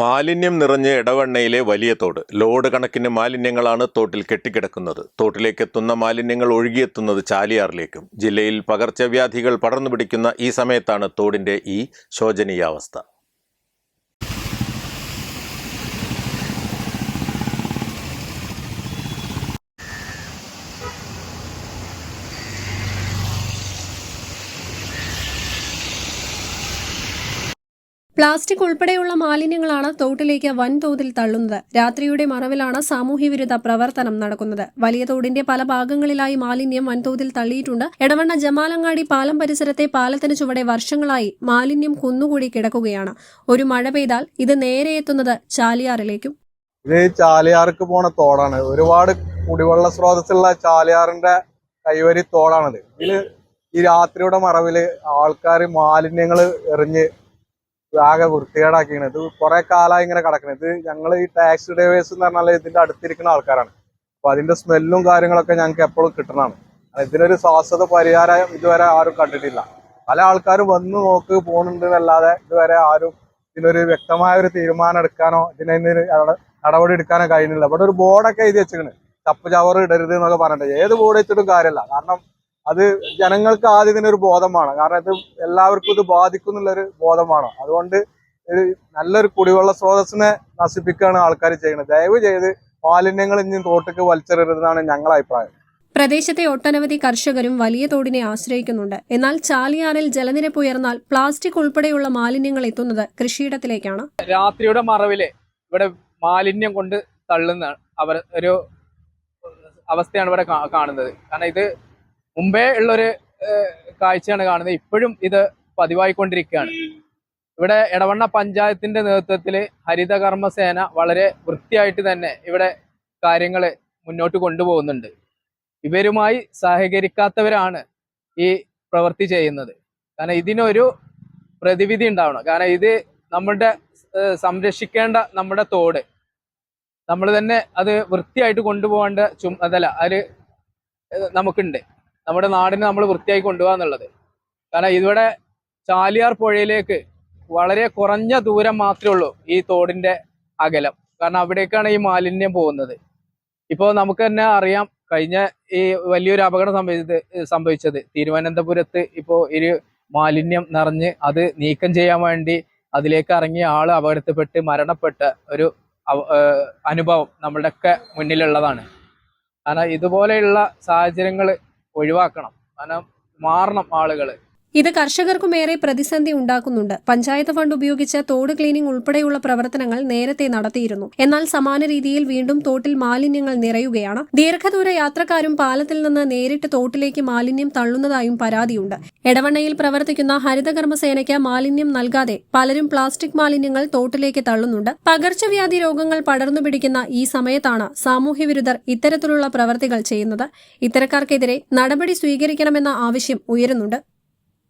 മാലിന്യം നിറഞ്ഞ ഇടവണ്ണയിലെ വലിയ തോട്. ലോഡ് കണക്കിന് മാലിന്യങ്ങളാണ് തോട്ടിൽ കെട്ടിക്കിടക്കുന്നത്. തോട്ടിലേക്ക് എത്തുന്ന മാലിന്യങ്ങൾ ഒഴുകിയെത്തുന്നത് ചാലിയാറിലേക്കും. ജില്ലയിൽ പകർച്ചവ്യാധികൾ പടർന്നു പിടിക്കുന്ന ഈ സമയത്താണ് തോടിന്റെ ഈ ശോചനീയാവസ്ഥ. പ്ലാസ്റ്റിക് ഉൾപ്പെടെയുള്ള മാലിന്യങ്ങളാണ് തോട്ടിലേക്ക് വൻതോതിൽ തള്ളുന്നത്. രാത്രിയുടെ മറവിലാണ് സാമൂഹ്യവിരുദ്ധ പ്രവർത്തനം നടക്കുന്നത്. വലിയ തോടിന്റെ പല ഭാഗങ്ങളിലായി മാലിന്യം വൻതോതിൽ തള്ളിയിട്ടുണ്ട്. എടവണ്ണ ജമാലങ്ങാടി പാലം പരിസരത്തെ പാലത്തിന് ചുവടെ വർഷങ്ങളായി മാലിന്യം കുന്നുകൂടി കിടക്കുകയാണ്. ഒരു മഴ പെയ്താൽ ഇത് നേരെ എത്തുന്നത് ചാലിയാറിലേക്കും. ഇത് ചാലിയാർക്ക് പോണ തോടാണ്. ഒരുപാട് കുടിവെള്ള സ്രോതസ്സുള്ള ചാലിയാറിന്റെ കൈവരി തോടാണിത്. ഇതിൽ ഈ രാത്രിയുടെ മറവിൽ ആൾക്കാർ മാലിന്യങ്ങൾ എറിഞ്ഞ് ആകെ വൃത്തികേടാക്കിയാണ് ഇത് കുറെ കാലമായി ഇങ്ങനെ കിടക്കണത് ഇത് ഞങ്ങൾ ഈ ടാക്സി ഡ്രൈവേഴ്സ് എന്ന് പറഞ്ഞാൽ ഇതിന്റെ അടുത്തിരിക്കുന്ന ആൾക്കാരാണ്. അപ്പൊ അതിന്റെ സ്മെല്ലും കാര്യങ്ങളൊക്കെ ഞങ്ങൾക്ക് എപ്പോഴും കിട്ടണമാണ് ഇതിനൊരു ശാശ്വത പരിഹാരം ഇതുവരെ ആരും കണ്ടിട്ടില്ല. പല ആൾക്കാരും വന്ന് നോക്ക് പോകുന്നുണ്ട് എന്നല്ലാതെ ഇതുവരെ ആരും ഇതിനൊരു വ്യക്തമായ ഒരു തീരുമാനം എടുക്കാനോ ഇതിനെ നടപടി എടുക്കാനോ കഴിയുന്നില്ല ഇവിടെ ഒരു ബോർഡൊക്കെ എഴുതി വെച്ചിരിക്കണ്. ചപ്പ് ചവറ് ഇടരുത് എന്നൊക്കെ പറഞ്ഞിട്ട്. ഏത് ബോർഡ് വെച്ചിട്ടും കാര്യമല്ല കാരണം അത് ജനങ്ങൾക്ക് ആദ്യം തന്നെ ഒരു ബോധമാണ്. കാരണം ഇത് എല്ലാവർക്കും ഇത് ബാധിക്കും എന്നുള്ളൊരു ബോധമാണ്. അതുകൊണ്ട് ഒരു നല്ലൊരു കുടിവെള്ള സ്രോതസ്സിനെ നശിപ്പിക്കുകയാണ് ആൾക്കാർ ചെയ്യുന്നത്. ദയവ് ചെയ്ത് മാലിന്യങ്ങൾ ഇനി തോട്ടിക്ക് വലിച്ചെറിയരുതെന്നാണ് ഞങ്ങളുടെ അഭിപ്രായം. പ്രദേശത്തെ ഒട്ടനവധി കർഷകരും വലിയ തോടിനെ ആശ്രയിക്കുന്നുണ്ട്. എന്നാൽ ചാലിയാറിൽ ജലനിരപ്പ് ഉയർന്നാൽ പ്ലാസ്റ്റിക് ഉൾപ്പെടെയുള്ള മാലിന്യങ്ങൾ എത്തുന്നത് കൃഷിയിടത്തിലേക്കാണ്. രാത്രിയുടെ മറവിൽ ഇവിടെ മാലിന്യം കൊണ്ട് തള്ളുന്ന അവർ ഒരു അവസ്ഥയാണ് ഇവിടെ കാണുന്നത്. കാരണം ഇത് മുമ്പേ ഉള്ളൊരു കാഴ്ചയാണ് കാണുന്നത്. ഇപ്പോഴും ഇത് പതിവായിക്കൊണ്ടിരിക്കുകയാണ്. ഇവിടെ എടവണ്ണ പഞ്ചായത്തിന്റെ നേതൃത്വത്തിൽ ഹരിതകർമ്മസേന വളരെ വൃത്തിയായിട്ട് തന്നെ ഇവിടെ കാര്യങ്ങൾ മുന്നോട്ട് കൊണ്ടുപോകുന്നുണ്ട്. ഇവരുമായി സഹകരിക്കാത്തവരാണ് ഈ പ്രവൃത്തി ചെയ്യുന്നത്. കാരണം ഇതിനൊരു പ്രതിവിധി ഉണ്ടാവണം. കാരണം ഇത് നമ്മുടെ സംരക്ഷിക്കേണ്ട നമ്മുടെ തോട്. നമ്മൾ തന്നെ അത് വൃത്തിയായിട്ട് കൊണ്ടുപോകേണ്ട ചുമതല അത് നമുക്കുണ്ട്. നമ്മുടെ നാടിനെ നമ്മൾ വൃത്തിയായി കൊണ്ടുപോകാന്നുള്ളത് കാരണം ഇവിടെ ചാലിയാർ പുഴയിലേക്ക് വളരെ കുറഞ്ഞ ദൂരം മാത്രമേ ഉള്ളൂ ഈ തോടിന്റെ അകലം. കാരണം അവിടേക്കാണ് ഈ മാലിന്യം പോകുന്നത്. ഇപ്പോൾ നമുക്ക് തന്നെ അറിയാം കഴിഞ്ഞ ഈ വലിയൊരു അപകടം സംഭവിച്ചത് സംഭവിച്ചത്. തിരുവനന്തപുരത്ത് ഇപ്പോൾ ഒരു മാലിന്യം നിറഞ്ഞ് അത് നീക്കം ചെയ്യാൻ വേണ്ടി അതിലേക്ക് ഇറങ്ങിയ ആൾ അപകടത്തിൽപ്പെട്ട് മരണപ്പെട്ട ഒരു അനുഭവം നമ്മളുടെയൊക്കെ മുന്നിലുള്ളതാണ്. കാരണം ഇതുപോലെയുള്ള സാഹചര്യങ്ങൾ ഒഴിവാക്കണം. കാരണം മാറണം ആളുകൾ ഇത് കർഷകർക്കുമേറെ പ്രതിസന്ധി ഉണ്ടാക്കുന്നുണ്ട്. പഞ്ചായത്ത് ഫണ്ട് ഉപയോഗിച്ച് തോട് ക്ലീനിംഗ് ഉൾപ്പെടെയുള്ള പ്രവർത്തനങ്ങൾ നേരത്തെ നടത്തിയിരുന്നു. എന്നാൽ സമാന രീതിയിൽ വീണ്ടും തോട്ടിൽ മാലിന്യങ്ങൾ നിറയുകയാണ്. ദീർഘദൂര യാത്രക്കാരും പാലത്തിൽ നിന്ന് നേരിട്ട് തോട്ടിലേക്ക് മാലിന്യം തള്ളുന്നതായും പരാതിയുണ്ട്. എടവണ്ണയിൽ പ്രവർത്തിക്കുന്ന ഹരിതകർമ്മസേനയ്ക്ക് മാലിന്യം നൽകാതെ പലരും പ്ലാസ്റ്റിക് മാലിന്യങ്ങൾ തോട്ടിലേക്ക് തള്ളുന്നുണ്ട്. പകർച്ചവ്യാധി രോഗങ്ങൾ പടർന്നു പിടിക്കുന്ന ഈ സമയത്താണ് സാമൂഹ്യവിരുദ്ധർ ഇത്തരത്തിലുള്ള പ്രവർത്തികൾ ചെയ്യുന്നത്. ഇത്തരക്കാർക്കെതിരെ നടപടി സ്വീകരിക്കണമെന്ന ആവശ്യം ഉയരുന്നുണ്ട്.